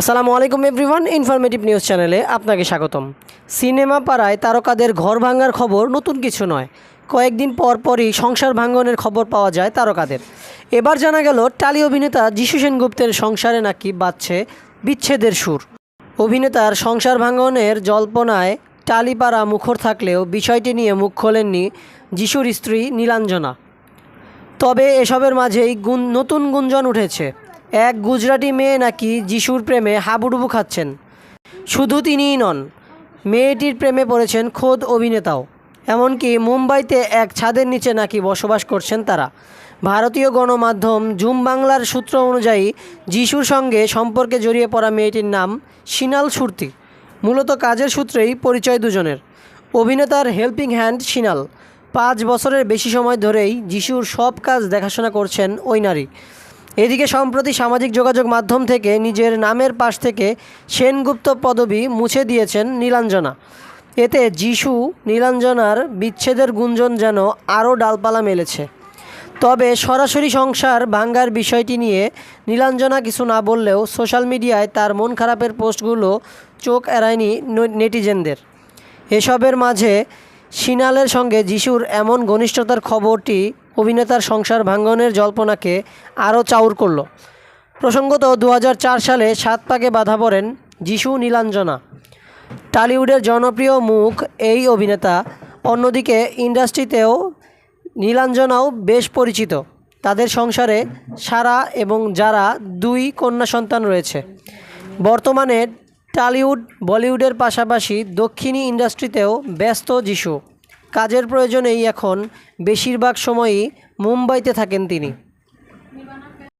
আসসালামু আলাইকুম everyone informative news চ্যানেলে আপনাকে স্বাগতম। সিনেমা পাড়ায় তারকাদের ঘর ভাঙার খবর নতুন কিছু নয়। কয়েকদিন পর পরই সংসার ভাঙনের খবর পাওয়া যায় তারকাদের। এবার জানা গেল, টালি অভিনেতা যিশু সেনগুপ্তের সংসারে নাকি বাজছে বিচ্ছেদের সুর। অভিনেতার সংসার ভাঙনের জল্পনায় টালিপাড়া মুখর থাকলেও বিষয়টি নিয়ে মুখ খোলেননি যিশুর স্ত্রী নীলাঞ্জনা। তবে এসবের মাঝেই গুন নতুন গুঞ্জন উঠেছে। এক গুজরাটি মেয়ে নাকি যিশুর প্রেমে হাবুডুবু খাচ্ছেন? শুধু তিনিই নন, মেয়েটির প্রেমে পড়েছেন খোদ অভিনেতাও। এমনকি মুম্বাইতে এক ছাদের নিচে নাকি বসবাস করছেন তারা। ভারতীয় গণমাধ্যম জুম বাংলার সূত্র অনুযায়ী যিশুর সঙ্গে সম্পর্কে জড়িয়ে পড়া মেয়েটির নাম সিনাল সুরতি। মূলত কাজের সূত্রেই পরিচয় দুজনের। অভিনেতার হেল্পিং হ্যান্ড সিনাল পাঁচ বছরের বেশি সময় ধরেই যিশুর সব কাজ দেখাশোনা করছেন ওই নারী। এদিকে সম্প্রতি সামাজিক যোগাযোগ মাধ্যম থেকে নিজের নামের পাশ থেকে সেনগুপ্ত পদবি মুছে দিয়েছেন নীলাঞ্জনা। এতে যিশু নীলাঞ্জনার বিচ্ছেদের গুঞ্জন যেন আরও ডালপালা মেলেছে। তবে সরাসরি সংসার ভাঙ্গার বিষয়টি নিয়ে নীলাঞ্জনা কিছু না বললেও সোশ্যাল মিডিয়ায় তার মন খারাপের পোস্টগুলো চোখ এড়ায়নি নেটিজেনদের। এসবের মাঝে সিনালের সঙ্গে যিশুর এমন ঘনিষ্ঠতার খবরটি অভিনেতার সংসার ভাঙ্গনের জল্পনাকে আরও চাউর করল। প্রসঙ্গত দু হাজার চার সালে সাত পাকে বাধা পড়েন যিশু নীলাঞ্জনা। টালিউডের জনপ্রিয় মুখ এই অভিনেতা, অন্যদিকে ইন্ডাস্ট্রিতেও নীলাঞ্জনাও বেশ পরিচিত। তাদের সংসারে সারা এবং যারা দুই কন্যা সন্তান রয়েছে। বর্তমানে টালিউড বলিউডের পাশাপাশি দক্ষিণী ইন্ডাস্ট্রিতেও ব্যস্ত যিশু। কাজের প্রয়োজনেই এখন বেশিরভাগ সময়ই মুম্বাইতে থাকেন তিনি।